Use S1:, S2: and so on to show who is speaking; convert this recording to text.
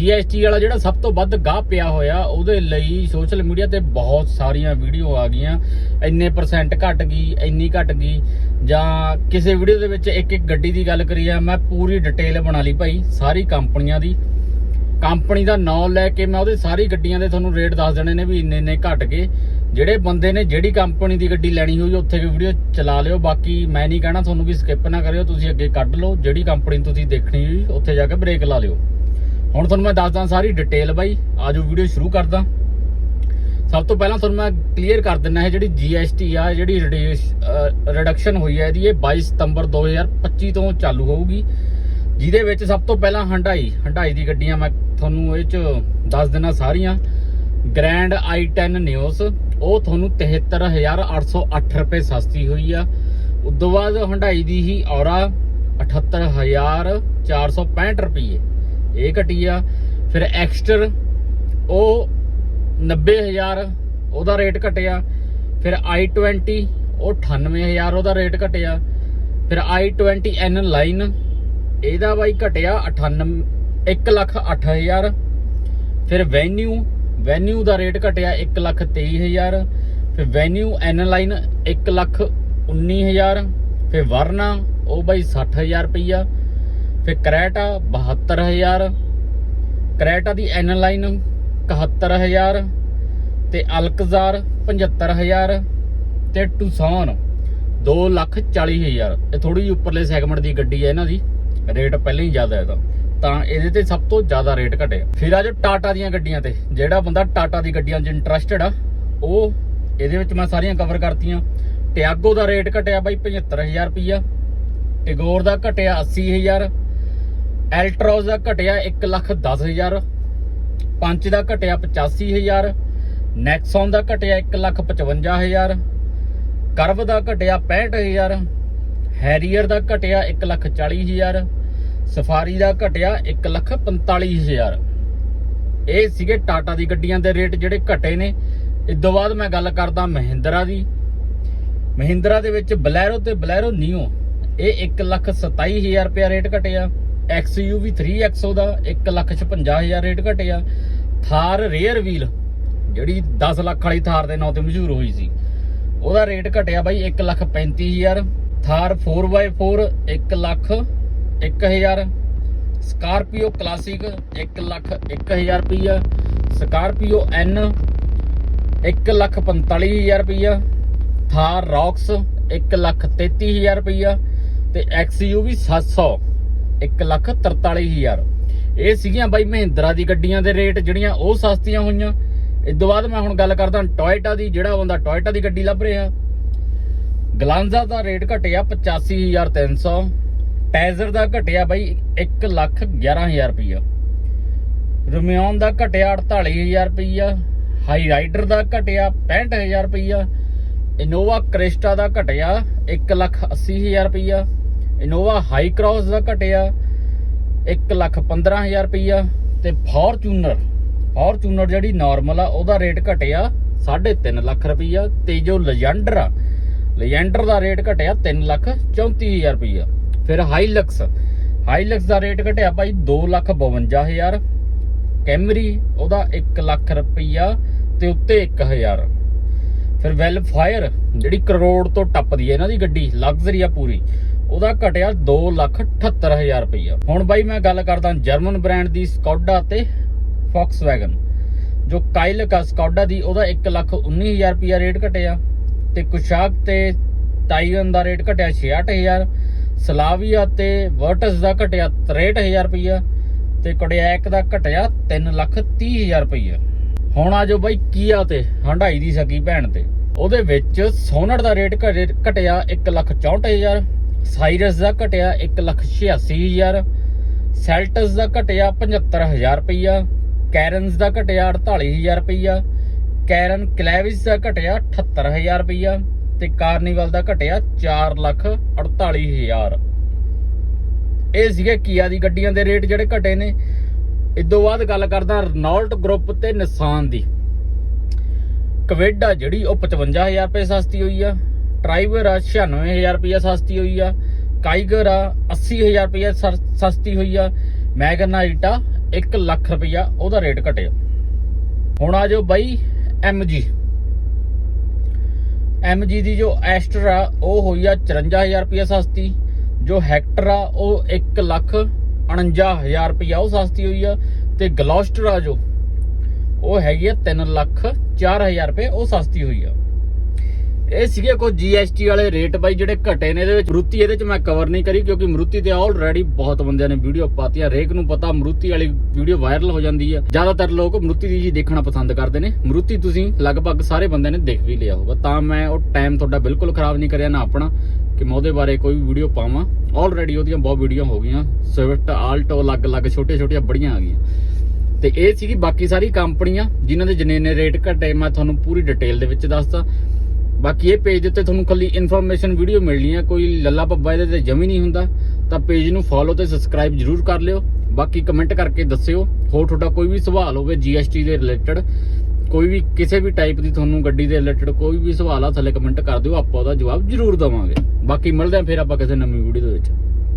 S1: GST ਵਾਲਾ ਜਿਹੜਾ ਸਭ ਤੋਂ ਵੱਧ ਗਾਹ ਪਿਆ ਹੋਇਆ, ਉਹਦੇ ਲਈ ਸੋਸ਼ਲ ਮੀਡੀਆ ਤੇ ਬਹੁਤ ਸਾਰੀਆਂ ਵੀਡੀਓ ਆ ਗਈਆਂ। ਇੰਨੇ ਪਰਸੈਂਟ ਘਟ ਗਈ, ਇੰਨੀ ਘਟ ਗਈ। ਜਾਂ ਕਿਸੇ ਵੀਡੀਓ ਦੇ ਵਿੱਚ ਇੱਕ ਇੱਕ ਗੱਡੀ ਦੀ ਗੱਲ ਕਰੀ ਆ ਮੈਂ ਪੂਰੀ ਡਿਟੇਲ ਬਣਾ ਲਈ ਭਾਈ, ਸਾਰੀ ਕੰਪਨੀਆਂ ਦੀ। ਕੰਪਨੀ ਦਾ ਨਾਮ ਲੈ ਕੇ ਮੈਂ ਉਹਦੇ ਸਾਰੀ ਗੱਡੀਆਂ ਦੇ ਤੁਹਾਨੂੰ ਰੇਟ ਦੱਸ ਦੇਣੇ ਨੇ ਵੀ ਇੰਨੇ ਇੰਨੇ ਘਟ ਗਏ। ਜਿਹੜੇ ਬੰਦੇ ਨੇ ਜਿਹੜੀ ਕੰਪਨੀ ਦੀ ਗੱਡੀ ਲੈਣੀ ਹੋਈ, ਉੱਥੇ ਵੀ ਵੀਡੀਓ ਚਲਾ ਲਿਓ। ਬਾਕੀ ਮੈਂ ਨਹੀਂ ਕਹਿਣਾ, ਤੁਹਾਨੂੰ ਵੀ ਸਕਿਪ ਨਾ ਕਰਿਓ, ਤੁਸੀਂ ਅੱਗੇ ਕੱਢ ਲਓ। ਜਿਹੜੀ ਕੰਪਨੀ ਤੁਸੀਂ ਦੇਖਣੀ ਹੋਈ, ਉੱਥੇ ਜਾ ਕੇ ਬ੍ਰੇਕ ਲਾ ਲਿਓ। ਹੁਣ ਤੁਹਾਨੂੰ ਮੈਂ ਦੱਸਦਾ ਸਾਰੀ ਡਿਟੇਲ ਬਾਈ। ਆਜੋ ਵੀਡੀਓ ਸ਼ੁਰੂ ਕਰਦਾ। ਸਭ ਤੋਂ ਪਹਿਲਾਂ ਤੁਹਾਨੂੰ ਮੈਂ ਕਲੀਅਰ ਕਰ ਦਿੰਦਾ ਹੈ ਜਿਹੜੀ GST ਆ, ਜਿਹੜੀ ਰਿਡਕਸ਼ਨ ਹੋਈ ਹੈ ਇਹਦੀ, ਇਹ 22 ਸਤੰਬਰ 2025 ਤੋਂ ਚਾਲੂ ਹੋਊਗੀ। ਜਿਹਦੇ ਵਿੱਚ ਸਭ ਤੋਂ ਪਹਿਲਾਂ ਹੰਡਾਈ ਹੰਡਾਈ ਦੀ ਗੱਡੀਆਂ ਮੈਂ ਤੁਹਾਨੂੰ ਇਹ ਚ ਦੱਸ ਦਿੰਦਾ ਸਾਰੀਆਂ। ਗ੍ਰੈਂਡ i10 ਨਿਓਸ ਉਹ ਤੁਹਾਨੂੰ 73808 ਰੁਪਏ ਸਸਤੀ ਹੋਈ ਆ। ਉਦੋਂ ਬਾਅਦ ਹੰਡਾਈ ਦੀ ਹੀ ਔਰਾ 78465 ਰੁਪਏ ਇਹ ਘਟੀ ਆ। ਫਿਰ ਐਕਸਟਰ ਉਹ 90000 ਉਹਦਾ ਰੇਟ ਘਟਿਆ। ਫਿਰ i20 ਉਹ 98000 ਉਹਦਾ ਰੇਟ ਘਟਿਆ। ਫਿਰ i20n ਲਾਈਨ ਇਹਦਾ ਬਾਈ ਘਟਿਆ 98 1 ਲੱਖ 8000 ਫਿਰ ਵੈਨਿਊ ਵੈਨਿਊ ਦਾ ਰੇਟ ਘਟਿਆ 1 ਲੱਖ 23000 ਫਿਰ ਵੈਨਿਊ ਐਨ ਲਾਈਨ 1 ਲੱਖ 19000 ਫਿਰ ਵਰਨਾ ਉਹ ਬਾਈ 60000 ਰੁਪਈਆ। ਫਿਰ ਕਰੈਟਾ 72000 ਕਰੈਟਾ ਦੀ ਐਨ ਲਾਈਨ 71000 ਤੇ ਅਲਕਜ਼ਾਰ 75000 ਤੇ ਟੂਸੌਨ 240000 ਇਹ ਥੋੜੀ ਜਿਹੀ ਉੱਪਰਲੇ ਸੈਗਮੈਂਟ ਦੀ ਗੱਡੀ ਹੈ ਇਹਨਾਂ ਦੀ। ਰੇਟ ਪਹਿਲਾਂ ਹੀ ਜ਼ਿਆਦਾ ਇਹਦਾ ਤਾਂ ਇਹਦੇ ਤੇ ਸਭ ਤੋਂ ਜ਼ਿਆਦਾ ਰੇਟ ਘਟਿਆ ਫਿਰ ਆ ਜੋ ਟਾਟਾ ਦੀਆਂ ਗੱਡੀਆਂ ਤੇ। ਜਿਹੜਾ ਬੰਦਾ ਟਾਟਾ ਦੀ ਗੱਡੀਆਂ 'ਚ ਇੰਟਰਸਟਡ ਆ, ਉਹ ਇਹਦੇ ਵਿੱਚ ਮੈਂ ਸਾਰੀਆਂ ਕਵਰ ਕਰਤੀਆਂ। ਟਿਆਗੋ ਦਾ ਰੇਟ ਘਟਿਆ ਬਾਈ 75000 ਰੁਪਈਆ। ਟਿਗੋਰ ਦਾ ਘਟਿਆ 80000 ਐਲਟ੍ਰੋਸ ਦਾ ਘਟਿਆ 110000 ਪੰਚ ਦਾ ਘਟਿਆ 85000 ਨੈਕਸਨ ਦਾ ਘਟਿਆ 155000 ਕਰਵ ਦਾ ਘਟਿਆ 65000 ਹੈਰੀਅਰ ਦਾ ਘਟਿਆ 140000 ਸਫਾਰੀ ਦਾ ਘਟਿਆ 145000 ਇਹ ਸੀਗੇ ਟਾਟਾ ਦੀ ਗੱਡੀਆਂ ਦੇ ਰੇਟ ਜਿਹੜੇ ਘਟੇ ਨੇ। ਇਸ ਤੋਂ ਬਾਅਦ ਮੈਂ ਗੱਲ ਕਰਦਾ ਮਹਿੰਦਰਾ ਦੀ। ਮਹਿੰਦਰਾ ਦੇ ਵਿੱਚ ਬਲੈਰੋ ਤੇ ਬਲੈਰੋ ਨੀਓ ਇਹ 127000 ਰੁਪਿਆ ਰੇਟ ਘਟਿਆ। XUV 3XO ਦਾ 156000 ਰੇਟ ਘਟਿਆ। ਥਾਰ ਰੇਅਰ ਵੀਲ ਜਿਹੜੀ 10 ਲੱਖ ਵਾਲੀ ਥਾਰ ਦੇ ਨਾਂ ਤੇ ਮਸ਼ਹੂਰ ਹੋਈ ਸੀ। ਉਹਦਾ ਰੇਟ ਘਟਿਆ ਬਾਈ 135000 Thar 4x4 1 lakh 1000 Scorpio classic 1 lakh 1000 ਰੁਪਈਆ। ਸਕਾਰਪੀਓ N 1 ਲੱਖ 45000 ਰੁਪਈਆ। ਥਾਰ ਰੌਕਸ 1 ਲੱਖ 33000 ਰੁਪਈਆ। ਤੇ XUV 700 1 ਲੱਖ 43000 ਇਹ ਸੀਗੀਆਂ ਬਾਈ ਮਹਿੰਦਰਾ ਦੀ ਗੱਡੀਆਂ ਦੇ ਰੇਟ, ਜਿਹੜੀਆਂ ਉਹ ਸਸਤੀਆਂ ਹੋਈਆਂ। ਇਸ ਤੋਂ ਬਾਅਦ ਮੈਂ ਹੁਣ ਗੱਲ ਕਰਦਾ ਟੋਇਟਾ ਦੀ, ਜਿਹੜਾ ਬੰਦਾ ਟੋਇਟਾ ਦੀ ਗੱਡੀ ਲੱਭ ਰਿਹਾ। ਗਲਾਂਜ਼ਾ ਦਾ ਰੇਟ ਘਟਿਆ 85300 ਟੈਜ਼ਰ ਦਾ ਘਟਿਆ ਬਾਈ 1 ਲੱਖ 11000 ਰੁਪਈਆ। ਰੁਮਿਓਨ ਦਾ ਘਟਿਆ 48000 ਰੁਪਈਆ। ਹਾਈ ਰਾਈਡਰ ਦਾ ਘਟਿਆ 65000 ਰੁਪਈਆ। ਇਨੋਵਾ ਕ੍ਰਿਸਟਾ ਦਾ ਘਟਿਆ 1 ਲੱਖ 80000 ਰੁਪਈਆ। ਇਨੋਵਾ ਹਾਈ ਕ੍ਰਾਸ ਦਾ ਘਟਿਆ 1 ਲੱਖ 15000 ਰੁਪਈਆ ਤੇ ਫੋਰਚੂਨਰ ਫੋਰਚੂਨਰ ਜਿਹੜੀ ਨਾਰਮਲ ਆ, ਉਹਦਾ ਰੇਟ ਘਟਿਆ 3.5 ਲੱਖ ਰੁਪਈਆ ਤੇ ਜੋ ਲੈਜੈਂਡਰ ਆ ਲੈਜੈਂਡਰ ਦਾ ਰੇਟ ਘਟਿਆ 3 ਲੱਖ 34000 ਰੁਪਈਆ। ਫਿਰ ਹਾਈਲਕਸ ਹਾਈਲਕਸ ਦਾ ਰੇਟ ਘਟਿਆ ਭਾਈ 2 ਲੱਖ 52000 ਕੈਮਰੀ ਉਹਦਾ 1 ਲੱਖ ਰੁਪਈਆ ਤੇ ਉੱਤੇ 1000 ਫਿਰ ਵੈਲਫਾਇਰ ਜਿਹੜੀ ਕਰੋੜ ਤੋਂ ਟੱਪਦੀ ਹੈ ਇਹਨਾਂ ਦੀ ਗੱਡੀ ਲਗਜ਼ਰੀ ਆ ਪੂਰੀ। ਉਹਦਾ ਘਟਿਆ 2 ਲੱਖ 78000 ਰੁਪਈਆ। ਹੁਣ ਬਾਈ ਮੈਂ ਗੱਲ ਕਰਦਾ ਜਰਮਨ ਬ੍ਰਾਂਡ ਦੀ ਸਕੌਡਾ ਤੇ ਫੌਕਸਵੈਗਨ, ਜੋ ਕਾਇਲਕ ਆ, ਸਕੌਡਾ ਦੀ, ਉਹਦਾ 1 ਲੱਖ 19000 ਰੁਪਈਆ ਰੇਟ ਘਟਿਆ ਤੇ ਕੁਸ਼ਾਕ ਤੇ ਟਾਈਗਨ ਦਾ ਰੇਟ ਘਟਿਆ 66000 ਸਲਾਵੀਆ ਤੇ ਵਰਟਸ ਦਾ ਘਟਿਆ 63000 ਰੁਪਈਆ ਤੇ ਕੋਡਿਆਕ ਦਾ ਘਟਿਆ 3 ਲੱਖ 30000 ਰੁਪਈਆ। ਹੁਣ ਆ ਜਾਓ ਬਾਈ ਕੀਆ ਤੇ ਹੰਡਾਈ ਦੀ ਸਕੀ ਭੈਣ ਤੇ। ਉਹਦੇ ਵਿੱਚ ਸੋਨਟ ਦਾ ਰੇਟ ਘਟੇ- ਘਟਿਆ 1 ਲੱਖ 64000 ਸਾਈਰਸ ਦਾ ਘਟਿਆ 1 ਲੱਖ 86000 ਸੈਲਟਸ ਦਾ ਘਟਿਆ 75000 ਰੁਪਈਆ, ਕੈਰਨਸ ਦਾ ਘਟਿਆ 48000 ਰੁਪਈਆ, ਕੈਰਨ ਕਲੈਵਿਸ ਦਾ ਘਟਿਆ 78000 ਰੁਪਈਆ ਤੇ ਕਾਰਨੀਵਲ ਦਾ ਘਟਿਆ 4 ਲੱਖ 48000 ਇਹ ਸੀਗੇ ਕੀਆ ਦੀ ਗੱਡੀਆਂ ਦੇ ਰੇਟ ਜਿਹੜੇ ਘਟੇ ਨੇ। ਇਦੋਂ ਬਾਅਦ ਗੱਲ ਕਰਦਾ ਰਨੋਲਟ ਗਰੁੱਪ ਤੇ ਨਿਸਾਨ ਦੀ। ਕਵੇਡਾ ਜਿਹੜੀ ਉਹ 55000 ਰੁਪਏ ਸਸਤੀ ਹੋਈ ਆ। ਟਰਾਈਵਰ ਆ 96000 ਰੁਪਏ ਸਸਤੀ ਹੋਈ ਆ, ਕਾਈਗਰ ਆ 80000 ਰੁਪਏ ਸਸਤੀ ਹੋਈ ਆ ਮੈਗਨਾਈਟਾ 1 ਲੱਖ ਰੁਪਇਆ ਉਹਦਾ ਰੇਟ ਘਟਿਆ। ਹੁਣ ਆ ਜੋ ਬਾਈ MG MG ਦੀ ਜੋ ਐਸਟਰ ਆ, ਉਹ ਹੋਈ ਆ 54000 ਰੁਪਇਆ ਸਸਤੀ, ਜੋ ਹੈਕਟਰ ਆ, ਉਹ 1 ਲੱਖ 49000 ਰੁਪਇਆ ਉਹ ਸਸਤੀ ਹੋਈ ਆ, ਤੇ ਗਲੋਸਟਰ ਆ ਜੋ, ਉਹ ਹੈਗੀ ਆ 3 ਲੱਖ 4000 ਰੁਪਏ ਉਹ ਸਸਤੀ ਹੋਈ ਆ। ਇਹ ਸੀਗੇ ਕੁਝ GST ਵਾਲੇ ਰੇਟ ਬਾਈ ਜਿਹੜੇ ਘਟੇ ਨੇ ਇਹਦੇ ਵਿੱਚ। ਮਰੂਤੀ ਇਹਦੇ ਵਿੱਚ ਮੈਂ ਕਵਰ ਨਹੀਂ ਕਰੀ ਕਿਉਂਕਿ ਮਰੂਤੀ ਤੇ ਆਲਰੇਡੀ ਬਹੁਤ ਬੰਦਿਆਂ ਨੇ ਵੀਡੀਓ ਪਾਤੀਆਂ। ਰੇਕ ਨੂੰ ਪਤਾ ਮਰੂਤੀ ਵਾਲੀ ਵੀਡੀਓ ਵਾਇਰਲ ਹੋ ਜਾਂਦੀ ਆ। ਜ਼ਿਆਦਾਤਰ ਲੋਕ ਮਰੂਤੀ ਦੀ ਜੀ ਦੇਖਣਾ ਪਸੰਦ ਕਰਦੇ ਨੇ। ਮਰੂਤੀ ਤੁਸੀਂ ਲਗਭਗ ਸਾਰੇ ਬੰਦਿਆਂ ਨੇ ਦੇਖ ਵੀ ਲਿਆ ਹੋਊਗਾ। ਤਾਂ ਮੈਂ ਉਹ ਟਾਈਮ ਤੁਹਾਡਾ ਬਿਲਕੁਲ ਖਰਾਬ ਨਹੀਂ ਕਰਿਆ ਨਾ ਆਪਣਾ ਕਿ ਮੈਂ ਉਹਦੇ ਬਾਰੇ ਕੋਈ ਵੀਡੀਓ ਪਾਵਾਂ। ਆਲਰੇਡੀ ਉਹਦੀਆਂ ਬਹੁਤ ਵੀਡੀਓ ਹੋ ਗਈਆਂ। ਸਵਿਫਟ ਆਲਟੋ ਅਲੱਗ-ਅਲੱਗ ਛੋਟੇ-ਛੋਟੀਆਂ ਬੜੀਆਂ ਆ ਗਈਆਂ। ਤੇ ਇਹ ਸੀਗੀ ਬਾਕੀ ਸਾਰੀ ਕੰਪਨੀਆਂ ਜਿਨ੍ਹਾਂ ਦੇ ਜਨੇਨੇ ਰੇਟ ਘਟੇ। ਮੈਂ ਤੁਹਾਨੂੰ ਪੂਰੀ ਡਿਟੇਲ ਦੇ ਵਿੱਚ ਦੱਸਦਾ। ਬਾਕੀ ਇਹ ਪੇਜ ਦੇ ਉੱਤੇ ਤੁਹਾਨੂੰ ਕੱਲੀ ਇਨਫੋਰਮੇਸ਼ਨ ਵੀਡੀਓ ਮਿਲਣੀ ਹੈ ਕੋਈ ਲੱਲਾ ਪੱਬਾ ਇਹਦੇ ਤੇ ਜਮੀ ਨਹੀਂ ਹੁੰਦਾ, ਤਾਂ ਪੇਜ ਨੂੰ ਫੋਲੋ ਤੇ ਸਬਸਕ੍ਰਾਈਬ ਜਰੂਰ ਕਰ ਲਿਓ। ਬਾਕੀ ਕਮੈਂਟ ਕਰਕੇ ਦੱਸਿਓ, ਹੋਰ ਤੁਹਾਡਾ ਕੋਈ ਵੀ ਸਵਾਲ ਹੋਵੇ GST ਦੇ ਰਿਲੇਟਡ ਕੋਈ ਵੀ ਕਿਸੇ ਵੀ ਟਾਈਪ ਦੀ ਤੁਹਾਨੂੰ ਗੱਡੀ ਦੇ ਰਿਲੇਟਡ ਕੋਈ ਵੀ ਸਵਾਲ ਆ, ਥੱਲੇ ਕਮੈਂਟ ਕਰ ਦਿਓ, ਆਪਾਂ ਉਹਦਾ ਜਵਾਬ ਜਰੂਰ ਦਵਾਂਗੇ। ਬਾਕੀ ਮਿਲਦੇ ਆਂ ਫਿਰ ਆਪਾਂ ਕਿਸੇ ਨਵੀਂ ਵੀਡੀਓ ਦੇ ਵਿੱਚ।